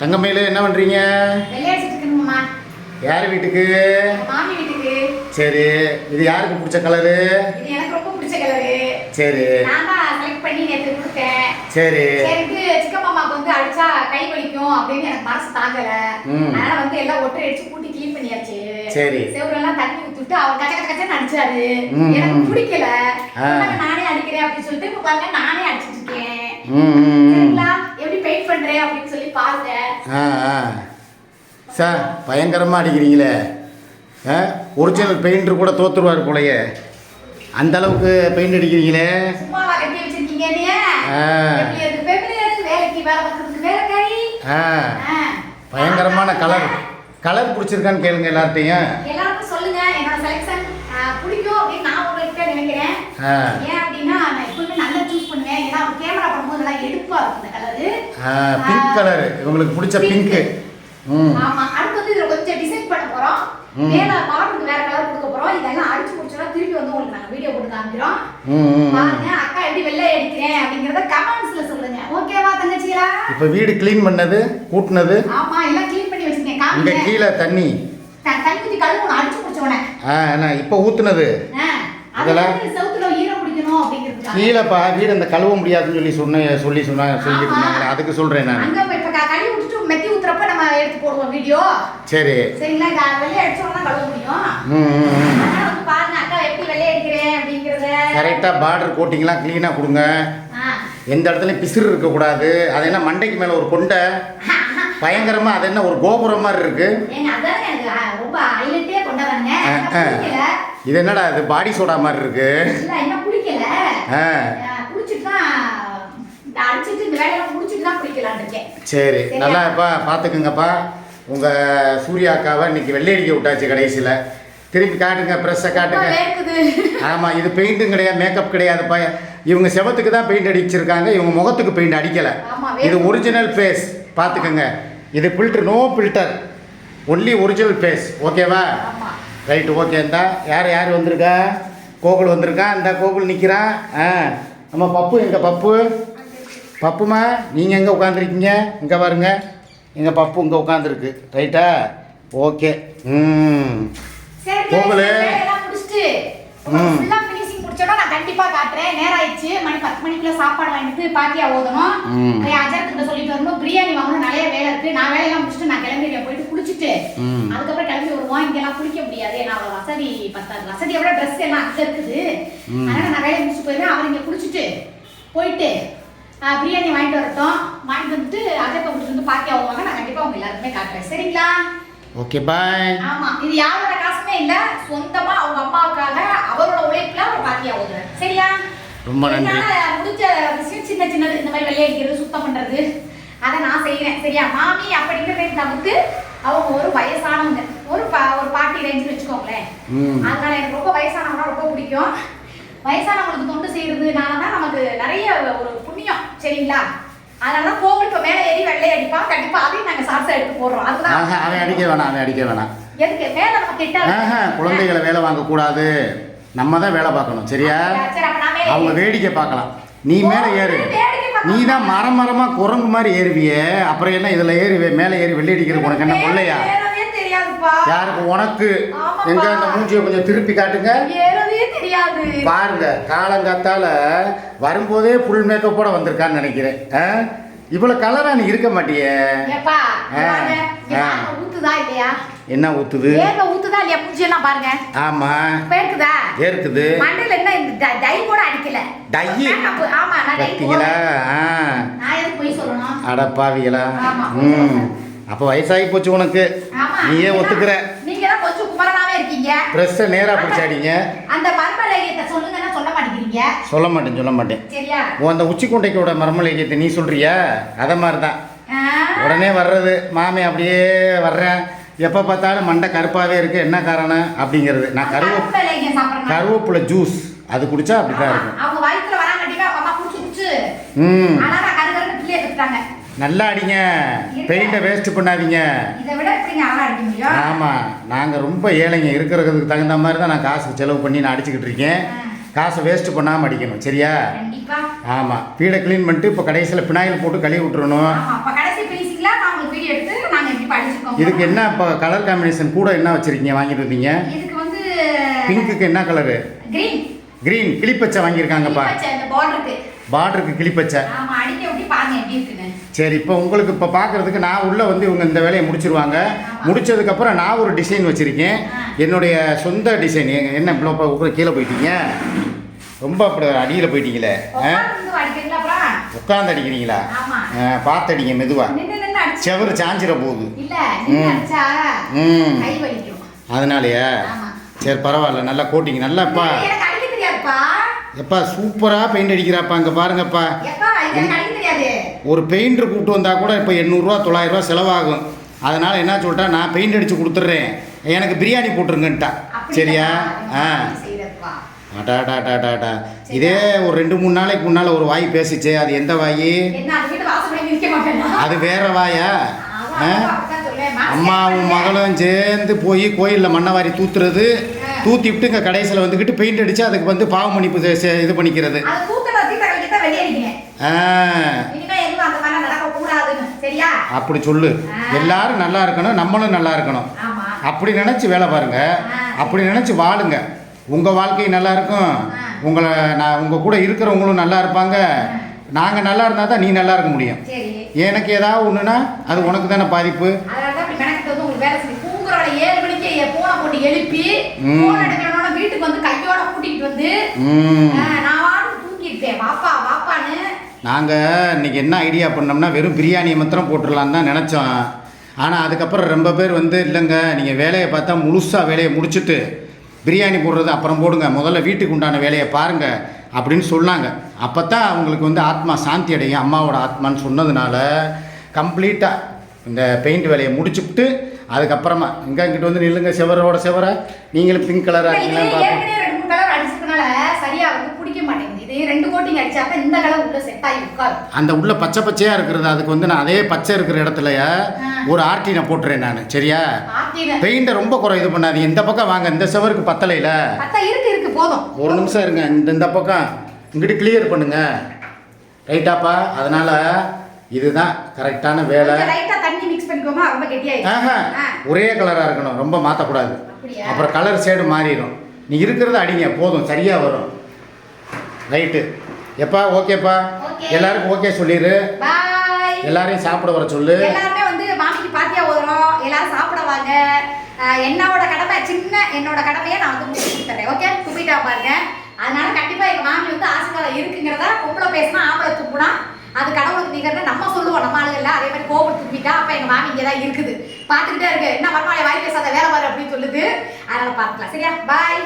தங்கமயில என்ன பண்ணுறீங்க யார் வீட்டுக்கு? மாமி வீட்டுக்கு. சரி. இது யாருக்கு பிடிச்ச கலரு? இது எனக்கு ரொம்ப பிடிச்ச கலரு. சரி. சரி. சரிட்டு சிக்கன் மாமாக்கு வந்து அடிச்சா கை வலிக்கும் அப்படின்னு எனக்கு மனசு தாங்கல. அதனால வந்து எல்லாம் ஒட்டை அடிச்சு கூட்டி க்ளீன் பண்ணியாச்சு. சரி. செவரெல்லாம் தண்ணி ஊத்திட்டு அவர் கச்ச கச்ச கச்சன்னு அடிச்சாரு. எனக்கு. பிடிக்கல. நானே அடிக்கிறேன் அப்படின்னு சொல்லிட்டு இப்ப பாருங்க நானே அடிச்சிட்டு இருக்கேன். எப்படி பெயிண்ட் பண்றேன் அப்படின்னு ஆ ஆ. சார் பயங்கரமாக அடிக்கிறீங்களே. ஆ ஒரிஜினல் பெயிண்டர் கூட தோத்துருவார் போலயே. அந்த அளவுக்கு பெயிண்ட் அடிக்கிறீங்களே. பயங்கரமான கலர் கலர் பிடிச்சிருக்கான்னு கேளுங்க எல்லார்ட்டையும். எல்லாருக்கும் சொல்லுங்க. என்னோட செலெக்ஷன் பிடிக்கும் அப்படின்னு நான் உங்கள்கிட்ட நினைக்கிறேன். ஆ. ஏன் அப்படின்னா நான் எப்பவுமே நல்லா சூஸ் பண்ணுவேன். ஏன்னா கேமரா பண்ணும்போது நல்லா எடுப்பா இருக்கும் இந்த கலரு பிங்க் கலர் இவங்களுக்கு பிடிச்ச பிங்க்கு ம். ஆமா அடுத்து வந்து இதுல கொஞ்சம் டிசைன் பண்ண போறோம். ம். மேல பார்டருக்கு வேற கலர் கொடுக்க போறோம். இதெல்லாம் அடிச்சு முடிச்சோம்னா திருப்பி வந்து உங்களுக்கு நாங்க வீடியோ போட்டு காமிக்கிறோம். ம் ம், ம். பாருங்க அக்கா எப்படி வெள்ளை அடிக்கிறேன் அப்படிங்கறத கமெண்ட்ஸ்ல சொல்லுங்க. ஓகேவா தங்கச்சிகளா? இப்போ வீடு க்ளீன் பண்ணது கூட்டினது? ஆமா எல்லாம் க்ளீன் பண்ணி வச்சிருக்கேன். இங்கே காமிங்க கீழே தண்ணி. தண்ணி ஊத்தி அடிச்சு ஆ இப்போ ஊற்றுனது அது இதெல்லாம்? வந்து செவுத்துல ஈரம் பிடிக்கணும் அப்படிங்கிறதுக்காக கீழேப்பா வீடு அந்த கழுவ முடியாதுன்னு சொல்லி சொன்ன சொல்லி சொன்னாங்க சொல்லிட்டு இருந்தாங்களே அதுக்கு சொல்கிறேன் நான். அங்க இப்ப கழுவி விட்டுட்டு மெத்தி ஊத்துறப்ப நம்ம எடுத்து போடுவோம் வீடியோ. சரி. சரிங்களா? இந்த வெள்ளை அடிச்சோம்னா கழுவ முடியும். ம் பாருங்க அக்கா எப்படி வெள்ளை அடிக்கிறேன் அப்படிங்கறத. கரெக்டாக பார்டர் கோட்டிங்லாம் க்ளீனாக கொடுங்க. எந்த இடத்துலையும் பிசிறு இருக்கக்கூடாது. அது என்ன மண்டைக்கு மேலே ஒரு கொண்டை? பயங்கரமாக அது என்ன ஒரு கோபுரம் மாதிரி இருக்குது ரொம்ப ஹைலைட்டே கொண்டாடுறாங்க இது என்னடா இது பாடி சோடா மாதிரி இருக்கேன். சரி? நல்லா இப்பா பார்த்துக்குங்கப்பா. உங்கள் சூர்யா அக்காவை இன்னைக்கு வெள்ளை அடிக்க விட்டாச்சு கடைசியில். திருப்பி காட்டுங்க ப்ரெஸ்ஸை காட்டுங்க. ஆமாம் இது பெயிண்ட்டும் கிடையாது மேக்கப் கிடையாதுப்பா. இவங்க செவத்துக்கு தான் பெயிண்ட் அடிச்சிருக்காங்க இவங்க முகத்துக்கு பெயிண்ட் அடிக்கலை. இது ஒரிஜினல் ஃபேஸ் பார்த்துக்கோங்க. இது filter no filter only original face ஓகேவா ரைட்டு ஓகே இந்தா யார் யார் வந்திருக்கா? கோகுல் வந்திருக்கா? இந்த கோகுல் நிற்கிறான் ஆ நம்ம பப்பு எங்கள் பப்பு? பப்புமா நீங்கள் எங்கே உட்காந்துருக்கீங்க இங்கே பாருங்க. எங்கள் பப்பு இங்கே உட்காந்துருக்கு ரைட்டா ஓகே ம். முடிச்சிட்டு. ம். ஃபுல்லா ஃபினிஷிங் முடிச்சோட நான் கண்டிப்பா காட்டுறேன். நேரம் ஆயிடுச்சு. மணி பத்து மணிக்குள்ள சாப்பாடு வாங்கிட்டு பாத்தியா ஓதணும். ம். போய் அஜர் கிட்ட சொல்லிட்டு வரணும். பிரியாணி வாங்கணும். நிறைய வேலை இருக்கு. நான் வேலையெல்லாம் முடிச்சுட்டு நான் கிளம்பிடுவேன் போயிட்டு குளிச்சுட்டு ம். அதுக்கப்புறம் இங்கெல்லாம் குளிக்க முடியாது. ஏன்னா வசதி பத்தாது. வசதியை விட ட்ரெஸ் எல்லாம் அங்க இருக்குது. அதனால நான் வேலையை முடிச்சு போயிடுவேன். அவர் இங்க குளிச்சுட்டு போயிட்டு பிரியாணி வாங்கிட்டு வரட்டும். வாங்கிட்டு வந்துட்டு அஜய் கூட்டிட்டு வந்து பாத்தியா வருவாங்க நான் கண்டிப்பா உங்க எல்லாருக்குமே காட்டுறேன். சரிங்களா? Okay bye. ஆமா. இது யாரோட காசுமே இல்ல. சொந்தமா அவங்க அம்மாவுக்காக அவரோட உழைப்புல அவர் பாத்தியா ஓதுறாரு சரியா? ரொம்ப நன்றி. முடிஞ்ச விஷயம் சின்ன சின்னது. இந்த மாதிரி வெள்ளை அடிக்கிறது சுத்தம் பண்றது அதை நான் செய்யறேன் சரியா? மாமி அப்படிங்கிறத தவிர்த்து அவங்க ஒரு வயசானவங்க ஒரு பா- ஒரு பாட்டி ரேஞ்சு வச்சுக்கோங்களேன் ம் அதனால எனக்கு ரொம்ப வயசானவங்க ரொம்ப பிடிக்கும். வயசானவங்களுக்கு தொண்டு செய்யறதுனால தான் நமக்கு நிறைய ஒரு புண்ணியம் சரிங்களா? அதனால தான் கோவில் இப்போ மேலே ஏறி வெள்ளை அடிப்பான் கண்டிப்பா அதையும் நாங்க சாப்பிட்டு எடுத்து போடுறோம். அதுதான். ஆஹா அவன் அடிக்க வேணாம் அவன் அடிக்க வேணாம். எதுக்கு? மேல நம்ம கிட்ட குழந்தைகளை வேலை வாங்கக்கூடாது. நம்ம தான் வேலை பார்க்கணும் சரியா? அவங்க வேடிக்கை பார்க்கலாம். நீ மேலே ஏறு. நீ தான் மரம் மரமாக குரங்கு மாதிரி ஏறுவியே. அப்புறம் என்ன இதில் ஏறி மேலே ஏறி வெள்ளை அடிக்கிறது உனக்கு என்ன கொள்ளையா? தெரியாதுப்பா. யாருக்கு? உனக்கு. எங்க அந்த மூஞ்சியை கொஞ்சம் திருப்பி காட்டுங்க. ஏறவே தெரியாது. பாருங்க காலங்காத்தால வரும்போதே ஃபுல் மேக்கப்போட வந்திருக்கான்னு நினைக்கிறேன்? இவ்வளவு கலரா நீ இருக்க மாட்டியே. என்ன ஊத்துது? ஏங்க ஊத்துதா இல்லையா மூஞ்சி எல்லாம் பாருங்க. ஆமா. பேருக்குதா? ஏற்குது மண்டையில என்ன இந்த ட- டை கூட அடிக்கல. டை? Makeup, ஆமா நான் டை பார்த்தீங்களா போடல. ஆ. நான் எதுக்கு போய் சொல்லணும்? அடப்பாவிகளா? ஆமா. ம். அப்போ வயசாகி போச்சு உனக்கு. நீயே ஒத்துக்கிற. நீங்க தான் கொஞ்சம் குமரனாவே இருக்கீங்க. ப்ரெஸ்ஸை நேரா பிடிச்சி அடிங்க அந்த மர்மலேகியத்தை சொல்லுங்கன்னா சொல்ல மாட்டேங்கிறீங்க. சொல்ல மாட்டேன் சொல்ல மாட்டேன். சரியா? ஓ அந்த உச்சி கொண்டைக்கோட மர்மலேகியத்தை நீ சொல்றியா? அதை மாதிரி தான்? உடனே வர்றது மாமே அப்படியே வர்றேன். எப்போ பார்த்தாலும் மண்டை கருப்பாகவே இருக்கு. என்ன காரணம்? அப்படிங்கிறது. நான் கருவ கருவேப்பிலை ஜூஸ் அது குடிச்சா அப்படி தான் இருக்கும். ம். நல்லா அடிங்க. பெயிண்டை வேஸ்ட் பண்ணாதீங்க. ஆமாம் நாங்கள் ரொம்ப ஏழைங்க. இருக்கிறதுக்கு தகுந்த மாதிரி தான் நான் காசு செலவு பண்ணி நான் அடிச்சுக்கிட்டு இருக்கேன். காசை வேஸ்ட் பண்ணாமல் அடிக்கணும். சரியா? ஆமாம் வீடை க்ளீன் பண்ணிட்டு இப்போ கடைசியில் பினாயில் போட்டு கழுவி விட்டுறணும். இதுக்கு என்ன இப்போ கலர் காம்பினேஷன் கூட என்ன வச்சுருக்கீங்க? வாங்கிட்டு வந்தீங்க? பிங்க்குக்கு என்ன கலரு கிரீன் கிளிப்பச்சை வாங்கியிருக்காங்கப்பா. பார்டருக்கு கிளிப்பச்சை. சரி இப்போ உங்களுக்கு இப்போ பார்க்குறதுக்கு நான் உள்ளே வந்து இவங்க இந்த வேலையை முடிச்சிருவாங்க. முடிச்சதுக்கப்புறம் நான் ஒரு டிசைன் வச்சுருக்கேன். என்னுடைய சொந்த டிசைன் என்ன இவ்வளோ இப்போ கீழே போயிட்டீங்க? ரொம்ப அப்படி அடியில் போயிட்டீங்களே உட்காந்து அடிக்கிறீங்களா பார்த்து அடிங்க மெதுவாக செவரு சாஞ்சிட போகுது ம். ம். அதனாலயா. சரி பரவாயில்ல நல்லா கோட்டிங்க. நல்லாப்பா எப்பா? சூப்பராக பெயிண்ட் அடிக்கிறாப்பா இங்கே பாருங்கப்பா. ஒரு பெயிண்டர் கூப்பிட்டு வந்தால் கூட இப்போ எண்ணூறுரூவா தொள்ளாயிரரூவா செலவாகும். அதனால் என்ன சொல்லிட்டா நான் பெயிண்ட் அடித்து கொடுத்துட்றேன். எனக்கு பிரியாணி போட்டுருங்கன்ட்டா. சரியா? ஆ. அடாடாடாடாடா இதே ஒரு ரெண்டு மூணு நாளைக்கு முன்னால் ஒரு வாய்? பேசிச்சு அது எந்த வாய் அது வேற வாயா அம்மாவும். மகளும் சேர்ந்து போய் கோயிலில் மண்ணவாரி தூத்துறது. தூத்தி விட்டு இங்கே கடைசியில் வந்துக்கிட்டு பெயிண்ட் அடித்து அதுக்கு வந்து பாவ மன்னிப்பு இது பண்ணிக்கிறது. ஆ இனிமே எதுவும் அந்த மாதிரி நடக்க கூடாதுன்னு சரியா அப்படி சொல்லு. எல்லாரும் நல்லா இருக்கணும் நம்மளும் நல்லா இருக்கணும். அப்படி நினச்சி வேலை பாருங்க. அப்படி நினச்சி வாழுங்க. உங்கள் வாழ்க்கை நல்லா இருக்கும். உங்களை நான் உங்கள் கூட இருக்கிறவங்களும் நல்லா இருப்பாங்க. நாங்கள் நல்லா இருந்தால் தான் நீ நல்லா இருக்க முடியும். எனக்கு ஏதாவது ஒன்றுனா அது உனக்கு தானே பாதிப்பு. எழுப்பி வீட்டுக்கு வந்து கையோட கூட்டிகிட்டு வந்து ம் ஆ, நான் வான்னு தூங்கிட்டேன் வாப்பா வாப்பான்னு நாங்கள் இன்னைக்கு என்ன ஐடியா பண்ணோம்னா வெறும் பிரியாணியை மாத்திரம் போட்டுடலான்னு தான் நினச்சோம். ஆனால் அதுக்கப்புறம் ரொம்ப பேர் வந்து இல்லைங்க நீங்கள் வேலையை பார்த்தா முழுசாக வேலையை முடிச்சுட்டு பிரியாணி போடுறது அப்புறம் போடுங்க. முதல்ல வீட்டுக்கு உண்டான வேலையை பாருங்கள் அப்படின்னு சொன்னாங்க. அப்போ தான் அவங்களுக்கு வந்து ஆத்மா சாந்தி அடையும். அம்மாவோட ஆத்மான்னு சொன்னதுனால கம்ப்ளீட்டாக இந்த பெயிண்ட் வேலையை முடிச்சுட்டு அதுக்கப்புறமா இங்கே இங்கிட்டு வந்து நில்லுங்க செவரோட செவர. நீங்களும் பிங்க் கலராக இது இருக்கீங்களான்னு பார்ப்போம் ஏற்கனவே ரெண்டு மூணு கலர் அடிச்சதுனால சரியா வந்து பிடிக்க மாட்டேங்குது. இது ரெண்டு கோட்டிங் அடிச்சாக்க இந்த கலர் உள்ள செட் ஆகி உட்காரும். அந்த உள்ள பச்சை பச்சையாக இருக்கிறது அதுக்கு வந்து நான் அதே பச்சை இருக்கிற இடத்துல ஒரு ஆர்டினை போட்டுறேன் நான். சரியா? பெயிண்டை ரொம்ப குறை இது பண்ணாதீங்க. இந்த பக்கம் வாங்க இந்த செவருக்கு பத்தலையில். பத்தா இருக்கு இருக்கு போதும். ஒரு நிமிஷம் இருங்க. இந்த இந்த பக்கம் இங்கிட்டு கிளியர் பண்ணுங்க. ரைட்டாப்பா அதனால் இதுதான் கரெக்டான வேலை. ஒரே கலராக இருக்கணும். ரொம்ப மாற்றக்கூடாது? அப்புறம் கலர் ஷேடு மாறிடும் நீ இருக்கிறத அடிங்க. போதும். சரியாக வரும். ரைட்டு எப்பா ஓகேப்பா. எல்லாருக்கும் ஓகே சொல்லிடு எல்லாரையும் சாப்பிட வர சொல்லு. எல்லாருமே வந்து மாமிக்கு பாத்தியா ஓதுறோம் எல்லாரும் சாப்பிட வாங்க. என்னோட கடமை சின்ன என்னோட கடமையை நான் வந்து முடிச்சு கொடுத்துறேன். ஓகே? துப்பிட்டா பாருங்க. அதனால கண்டிப்பா எங்க மாமி வந்து ஆசீர்வாதம் இருக்குங்கிறத பொம்பளை பேசினா ஆம்பளை துப்புனா அது கடவுளுக்கு நிகழ்ந்து நம்ம சொல்லுவோம். நம்ம ஆளுகள்ல அதே மாதிரி கோபம் துப்பிட்டா அப்ப எங்க மாமி இங்கே தான் இருக்குது. பார்த்துக்கிட்டே இருக்கு. என்ன மருமாளை வாய் பேசாத வேலை பாரு அப்படின்னு சொல்லுது. அதனால பார்த்துக்கலாம். சரியா? பாய்.